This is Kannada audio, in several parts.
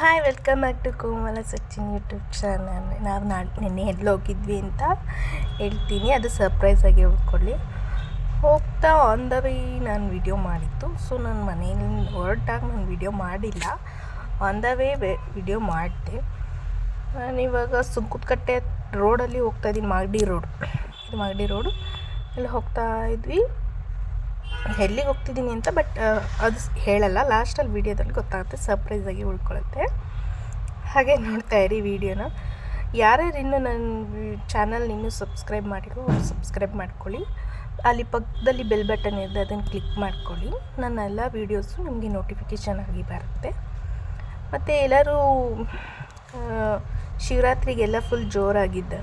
Hi, welcome back to Komala Sachin YouTube channel. ನಾವು ನಾಳೆ ನಿನ್ನೆ ಎಲ್ಲಿ ಹೋಗಿದ್ವಿ ಅಂತ ಹೇಳ್ತೀನಿ. ಅದು ಸರ್ಪ್ರೈಸ್ ಆಗಿ ಹೇಳ್ಕೊಳ್ಳಿ. ಹೋಗ್ತಾ ಆನ್ ದ ವೇ ನಾನು ವಿಡಿಯೋ ಮಾಡಿತ್ತು ಸೊ ನನ್ನ ಮನೆಯಲ್ಲಿ ಹೊರಟಾಗಿ ನಾನು ವಿಡಿಯೋ ಮಾಡಿಲ್ಲ. ಆನ್ ದ ವೇ ವಿಡಿಯೋ ಮಾಡಿದೆ. ನಾನಿವಾಗ ಸುಂಕುತ್ಕಟ್ಟೆ ರೋಡಲ್ಲಿ ಹೋಗ್ತಾ ಇದ್ದೀನಿ ಮಾಗಡಿ ರೋಡ್ ಇದು ಮಾಗಡಿ ರೋಡು ಅಲ್ಲಿ ಹೋಗ್ತಾ ಇದ್ವಿ. ಎಲ್ಲಿಗೆ ಹೋಗ್ತಿದ್ದೀನಿ ಅಂತ ಬಟ್ ಅದು ಹೇಳಲ್ಲ. ಲಾಸ್ಟಲ್ಲಿ ವೀಡಿಯೋದಲ್ಲಿ ಗೊತ್ತಾಗುತ್ತೆ ಸರ್ಪ್ರೈಸಾಗಿ ಉಳ್ಕೊಳ್ಳುತ್ತೆ ಹಾಗೆ ನೋಡ್ತಾ ಇರಿ ವಿಡಿಯೋನ ಯಾರ್ಯಾರು ಇನ್ನೂ ನನ್ನ ಚಾನಲ್ ಇನ್ನೂ ಸಬ್ಸ್ಕ್ರೈಬ್ ಮಾಡಿರೋ ಸಬ್ಸ್ಕ್ರೈಬ್ ಮಾಡ್ಕೊಳ್ಳಿ. ಅಲ್ಲಿ ಪಕ್ಕದಲ್ಲಿ ಬೆಲ್ ಬಟನ್ ಇದೆ, ಅದನ್ನು ಕ್ಲಿಕ್ ಮಾಡ್ಕೊಳ್ಳಿ. ನನ್ನ ಎಲ್ಲ ವೀಡಿಯೋಸು ನಿಮಗೆ ನೋಟಿಫಿಕೇಷನ್ ಆಗಿ ಬರುತ್ತೆ. ಮತ್ತು ಎಲ್ಲರೂ ಶಿವರಾತ್ರಿಗೆಲ್ಲ ಫುಲ್ ಜೋರಾಗಿದ್ದ.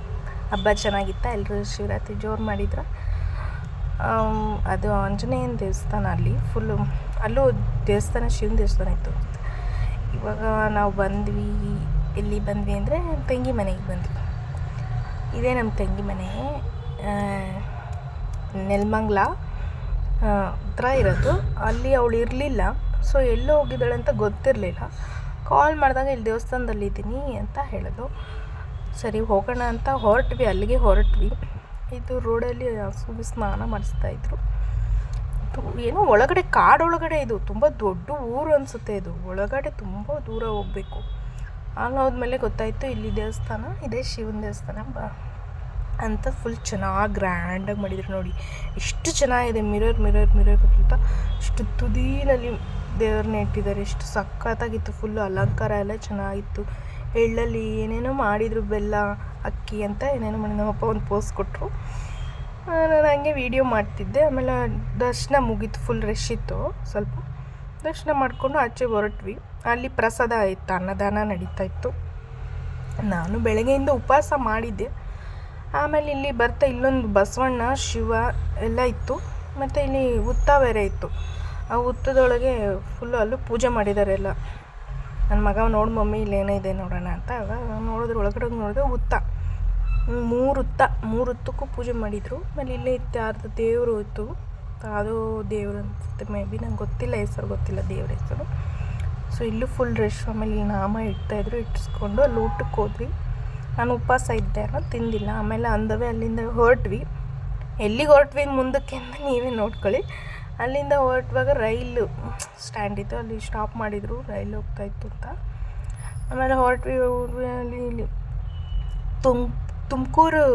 ಹಬ್ಬ ಚೆನ್ನಾಗಿತ್ತ? ಎಲ್ಲರೂ ಶಿವರಾತ್ರಿ ಜೋರು ಮಾಡಿದ್ರ? ಅದು ಆಂಜನೇಯನ ದೇವಸ್ಥಾನ ಅಲ್ಲಿ. ಫುಲ್ಲು ಅಲ್ಲೂ ದೇವಸ್ಥಾನ ಶಿವನ ದೇವಸ್ಥಾನ ಇತ್ತು. ಇವಾಗ ನಾವು ಬಂದ್ವಿ, ಎಲ್ಲಿ ಬಂದ್ವಿ ಅಂದರೆ ತಂಗಿ ಮನೆಗೆ ಬಂದ್ವಿ. ಇದೇ ನಮ್ಮ ತಂಗಿ ಮನೆ ನೆಲ್ಮಂಗ್ಲ ಹತ್ರ ಇರೋದು. ಅಲ್ಲಿ ಅವಳು ಇರಲಿಲ್ಲ. ಸೊ ಎಲ್ಲೋ ಹೋಗಿದ್ದಾಳೆ ಅಂತ ಗೊತ್ತಿರಲಿಲ್ಲ. ಕಾಲ್ ಮಾಡಿದಾಗ ಇಲ್ಲಿ ದೇವಸ್ಥಾನದಲ್ಲಿ ಇದ್ದೀನಿ ಅಂತ ಹೇಳೋದು. ಸರಿ, ಹೋಗೋಣ ಅಂತ ಹೊರಟ್ವಿ. ಅಲ್ಲಿಗೆ ಹೊರಟ್ವಿ. ಇದು ರೋಡಲ್ಲಿ ಹಸುಗೆ ಸ್ನಾನ ಮಾಡಿಸ್ತಾ ಇದ್ರು. ಇದು ಏನೋ ಒಳಗಡೆ, ಕಾಡೊಳಗಡೆ ಇದು. ತುಂಬ ದೊಡ್ಡ ಊರು ಅನಿಸುತ್ತೆ ಇದು. ಒಳಗಡೆ ತುಂಬ ದೂರ ಹೋಗಬೇಕು. ಅಲ್ಲಿ ಹೋದ್ಮೇಲೆ ಗೊತ್ತಾಯಿತು, ಇಲ್ಲಿ ದೇವಸ್ಥಾನ, ಇದೇ ಶಿವನ ದೇವಸ್ಥಾನ. ಬಾ, ಅಂತ ಫುಲ್ ಚೆನ್ನಾಗಿ ಗ್ರ್ಯಾಂಡಾಗಿ ಮಾಡಿದ್ರು ನೋಡಿ. ಎಷ್ಟು ಚೆನ್ನಾಗಿದೆ. ಮಿರರ್ ಮಿರರ್ ಮಿರರ್ ಅಂತ ಇಷ್ಟು ತುದೀನಲ್ಲಿ ದೇವ್ರನ್ನ ಇಟ್ಟಿದ್ದಾರೆ. ಎಷ್ಟು ಸಖತ್ತಾಗಿತ್ತು. ಫುಲ್ಲು ಅಲಂಕಾರ ಎಲ್ಲ ಚೆನ್ನಾಗಿತ್ತು. ಎಳ್ಳಲ್ಲಿ ಏನೇನೋ ಮಾಡಿದರು, ಬೆಲ್ಲ, ಅಕ್ಕಿ ಅಂತ ಏನೇನೋ ಮಾಡಿ ನಮ್ಮಪ್ಪ ಒಂದು ಪೋಸ್ಟ್ ಕೊಟ್ಟರು ನಾನು ಹಂಗೆ ವೀಡಿಯೋ ಮಾಡ್ತಿದ್ದೆ. ಆಮೇಲೆ ದರ್ಶನ ಮುಗೀತು ಫುಲ್ ರಶ್ ಇತ್ತು ಸ್ವಲ್ಪ. ದರ್ಶನ ಮಾಡಿಕೊಂಡು ಆಚೆ ಹೊರಟ್ವಿ. ಅಲ್ಲಿ ಪ್ರಸಾದ ಇತ್ತು ಅನ್ನದಾನ ನಡೀತಾ ಇತ್ತು. ನಾನು ಬೆಳಗ್ಗೆಯಿಂದ ಉಪವಾಸ ಮಾಡಿದ್ದೆ. ಆಮೇಲೆ ಇಲ್ಲಿ ಬರ್ತಾ ಇಲ್ಲೊಂದು ಬಸವಣ್ಣ, ಶಿವ ಎಲ್ಲ ಇತ್ತು. ಮತ್ತು ಇಲ್ಲಿ ಹುತ್ತ ಬೇರೆ ಇತ್ತು. ಆ ಹುತ್ತದೊಳಗೆ ಫುಲ್ಲು ಅಲ್ಲೂ ಪೂಜೆ ಮಾಡಿದ್ದಾರೆ ಎಲ್ಲ. ನನ್ನ ಮಗ ನೋಡಿ ಮಮ್ಮಿ ಇಲ್ಲಿ ಇದೆ ನೋಡೋಣ ಅಂತ. ಅದ ನೋಡಿದ್ರೆ ಒಳಗಡೆ ನೋಡಿದ್ರೆ ಹುತ್ತ. ಮೂರು ಹುತ್ತ, ಮೂರು ಹುತ್ತಕ್ಕೂ ಪೂಜೆ ಮಾಡಿದರು. ಆಮೇಲೆ ಇಲ್ಲೇ ಇತ್ತು, ಯಾರ್ದು ದೇವರು ಇತ್ತು. ಅದು ದೇವರು ಅನ್ಸುತ್ತೆ, ಮೇ ಬಿ ನಂಗೆ ಗೊತ್ತಿಲ್ಲ, ಹೆಸರು ಗೊತ್ತಿಲ್ಲ ದೇವ್ರ ಹೆಸರು. ಸೊ, ಇಲ್ಲೂ ಫುಲ್ ರಶ್ ಆಮೇಲೆ ಇಲ್ಲಿ ನಾಮ ಇಡ್ತಾಯಿದ್ರು ಇಟ್ಟಿಸ್ಕೊಂಡು ಅಲ್ಲಿ ಊಟಕ್ಕೆ ಹೋದ್ವಿ. ನಾನು ಉಪವಾಸ ಇದ್ದೆ ಅನ್ನೋ ತಿಂದಿಲ್ಲ. ಆಮೇಲೆ ಅಂದವೇ ಅಲ್ಲಿಂದ ಹೊರಟ್ವಿ. ಎಲ್ಲಿಗೆ ಹೊರಟ್ವಿ ಮುಂದಕ್ಕೆ ಅಂತ ನೀವೇ ನೋಡ್ಕೊಳ್ಳಿ. ಅಲ್ಲಿಂದ ಹೊರಟುವಾಗ ರೈಲು ಸ್ಟ್ಯಾಂಡ್ ಇತ್ತು, ಅಲ್ಲಿ ಸ್ಟಾಪ್ ಮಾಡಿದರು, ರೈಲು ಹೋಗ್ತಾ ಇತ್ತು ಅಂತ. ಆಮೇಲೆ ಹೊರಟ್ವಿ ಅಲ್ಲಿ ಇಲ್ಲಿ ತುಮ್ ತುಮಕೂರು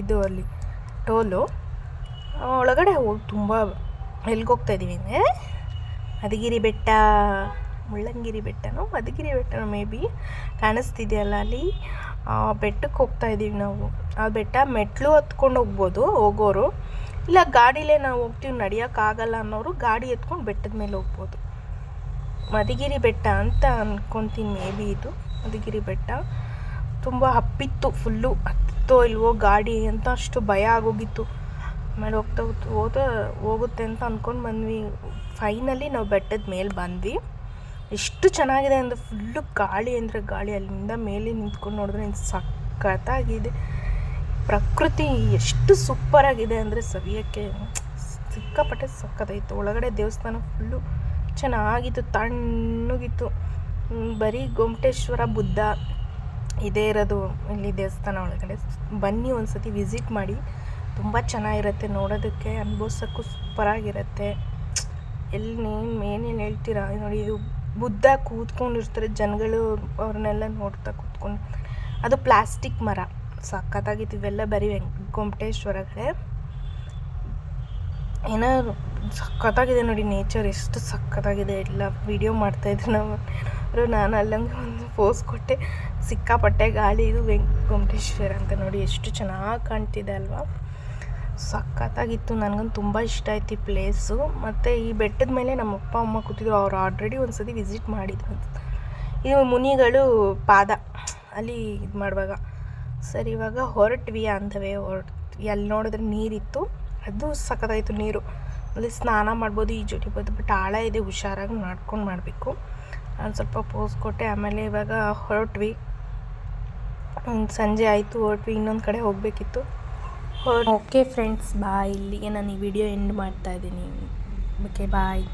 ಇದು ಅಲ್ಲಿ, ಟೋಲು. ಒಳಗಡೆ ಹೋಗಿ, ತುಂಬ ಎಲ್ಲಿಗೆ ಹೋಗ್ತಾ ಇದ್ದೀವಿ ಅಂದರೆ ಮಧುಗಿರಿ ಬೆಟ್ಟ, ಮುಳ್ಳಂಗಿರಿ ಬೆಟ್ಟನೋ, ಮಧುಗಿರಿ ಬೆಟ್ಟನೋ ಮೇ ಬಿ ಕಾಣಿಸ್ತಿದೆಯಲ್ಲ ಅಲ್ಲಿ. ಬೆಟ್ಟಕ್ಕೆ ಹೋಗ್ತಾ ಇದ್ದೀವಿ ನಾವು. ಆ ಬೆಟ್ಟ ಮೆಟ್ಟಲು ಹತ್ಕೊಂಡು ಹೋಗ್ಬೋದು ಹೋಗೋರು. ಇಲ್ಲ, ಗಾಡಿಲೇ ನಾವು ಹೋಗ್ತೀವಿ ನಡೆಯೋಕ್ಕಾಗಲ್ಲ ಅನ್ನೋರು ಗಾಡಿ ಎತ್ಕೊಂಡು ಬೆಟ್ಟದ ಮೇಲೆ ಹೋಗ್ಬೋದು. ಮಧುಗಿರಿ ಬೆಟ್ಟ ಅಂತ ಅಂದ್ಕೊತೀನಿ ಮೇ ಬಿ ಇದು, ಮಧುಗಿರಿ ಬೆಟ್ಟ. ತುಂಬ ಹಪ್ಪಿತ್ತು, ಫುಲ್ಲು ಹತ್ತೋ ಇಲ್ವೋ ಗಾಡಿ ಅಂತ ಅಷ್ಟು ಭಯ ಆಗೋಗಿತ್ತು. ಆಮೇಲೆ ಹೋಗ್ತಾ ಹೋಗ್ತಾ ಹೋದ ಹೋಗುತ್ತೆ ಅಂತ ಅಂದ್ಕೊಂಡು ಬಂದ್ವಿ. ಫೈನಲಿ ನಾವು ಬೆಟ್ಟದ ಮೇಲೆ ಬಂದ್ವಿ. ಎಷ್ಟು ಚೆನ್ನಾಗಿದೆ ಅಂದರೆ ಫುಲ್ಲು ಗಾಳಿ ಅಂದರೆ ಗಾಳಿ, ಅಲ್ಲಿಂದ ಮೇಲೆ ನಿಂತ್ಕೊಂಡು ನೋಡಿದ್ರೆ ಸಖತ್ತಾಗಿದೆ. ಪ್ರಕೃತಿ ಎಷ್ಟು ಸೂಪರಾಗಿದೆ ಅಂದರೆ ಸವಿಯಕ್ಕೆ ಸಿಕ್ಕಾಪಟ್ಟೆ ಸಕ್ಕದಾಯಿತು ಒಳಗಡೆ ದೇವಸ್ಥಾನ ಫುಲ್ಲು ಚೆನ್ನಾಗಿತ್ತು, ತಣ್ಣಗಿತ್ತು. ಬರೀ ಗೊಮಟೇಶ್ವರ, ಬುದ್ಧ ಇದೇ ಇರೋದು ಇಲ್ಲಿ ದೇವಸ್ಥಾನ ಒಳಗಡೆ. ಬನ್ನಿ ಒಂದು ಸತಿ ವಿಸಿಟ್ ಮಾಡಿ. ತುಂಬ ಚೆನ್ನಾಗಿರುತ್ತೆ, ನೋಡೋದಕ್ಕೆ ಅನುಭವಿಸೋಕ್ಕೂ ಸೂಪರಾಗಿರುತ್ತೆ ಎಲ್ಲಿ ನೀನು ಏನೇನು ಹೇಳ್ತೀರಾ? ನೋಡಿ, ಇದು ಬುದ್ಧ ಕೂತ್ಕೊಂಡಿರ್ತಾರೆ, ಜನಗಳು ಅವ್ರನ್ನೆಲ್ಲ ನೋಡ್ತಾ ಕೂತ್ಕೊಂಡು. ಅದು ಪ್ಲಾಸ್ಟಿಕ್ ಮರ. ಸಖತ್ತಾಗಿತ್ತು. ಇವೆಲ್ಲ ಬರೀ ವೆಂಕ್ ಕಡೆ. ಏನೋ ಸಖತ್ತಾಗಿದೆ ನೋಡಿ ನೇಚರ್, ಎಷ್ಟು ಸಖತ್ತಾಗಿದೆ. ಎಲ್ಲ ವಿಡಿಯೋ ಮಾಡ್ತಾಯಿದ್ರು ನಾವು. ನಾನು ಅಲ್ಲಂಗೆ ಒಂದು ಪೋಸ್ ಕೊಟ್ಟೆ. ಸಿಕ್ಕಾಪಟ್ಟೆ ಗಾಳಿ ಇದು ವೆಂಕ್ ಗೊಮಟೇಶ್ವರ ಅಂತ ನೋಡಿ ಎಷ್ಟು ಚೆನ್ನಾಗಿ ಕಾಣ್ತಿದೆ ಅಲ್ವಾ. ಸಖತ್ತಾಗಿತ್ತು. ನನಗಂತೂ ತುಂಬ ಇಷ್ಟ ಆಯ್ತು ಈ ಪ್ಲೇಸು ಮತ್ತು ಈ ಬೆಟ್ಟದ ಮೇಲೆ ನಮ್ಮ ಅಪ್ಪ, ಅಮ್ಮ ಕೂತಿದ್ರು. ಅವ್ರು ಆಲ್ರೆಡಿ ಒಂದು ಸತಿ ವಿಸಿಟ್ ಮಾಡಿದ್ರು ಅಂತ. ಇದು ಮುನಿಗಳು ಪಾದ. ಅಲ್ಲಿ ಇದು ಮಾಡುವಾಗ. ಸರಿ, ಇವಾಗ ಹೊರಟ್ವಿ ಅಂದವೆ ಹೊರಟ್ ಎಲ್ಲಿ ನೋಡಿದ್ರೆ ನೀರಿತ್ತು, ಅದು ಸಖತ್ತಾಯಿತು ನೀರು. ಅಲ್ಲಿ ಸ್ನಾನ ಮಾಡ್ಬೋದು ಈಜು ಹೊಡಿಬೋದು ಬಟ್ ಆಳ ಇದೆ, ಹುಷಾರಾಗಿ ಮಾಡ್ಕೊಂಡು ಮಾಡಬೇಕು. ನಾನು ಸ್ವಲ್ಪ ಪೋಸ್ ಕೊಟ್ಟೆ, ಆಮೇಲೆ ಇವಾಗ ಹೊರಟ್ವಿ. ಸಂಜೆ ಆಯಿತು, ಹೊರಟ್ವಿ, ಇನ್ನೊಂದು ಕಡೆ ಹೋಗಬೇಕಿತ್ತು. Okay friends, bye. ಇಲ್ಲಿಗೆ ನಾನು ಈ ವಿಡಿಯೋ ಎಂಡ್ ಮಾಡ್ತಾ ಇದ್ದೀನಿ. Okay, bye.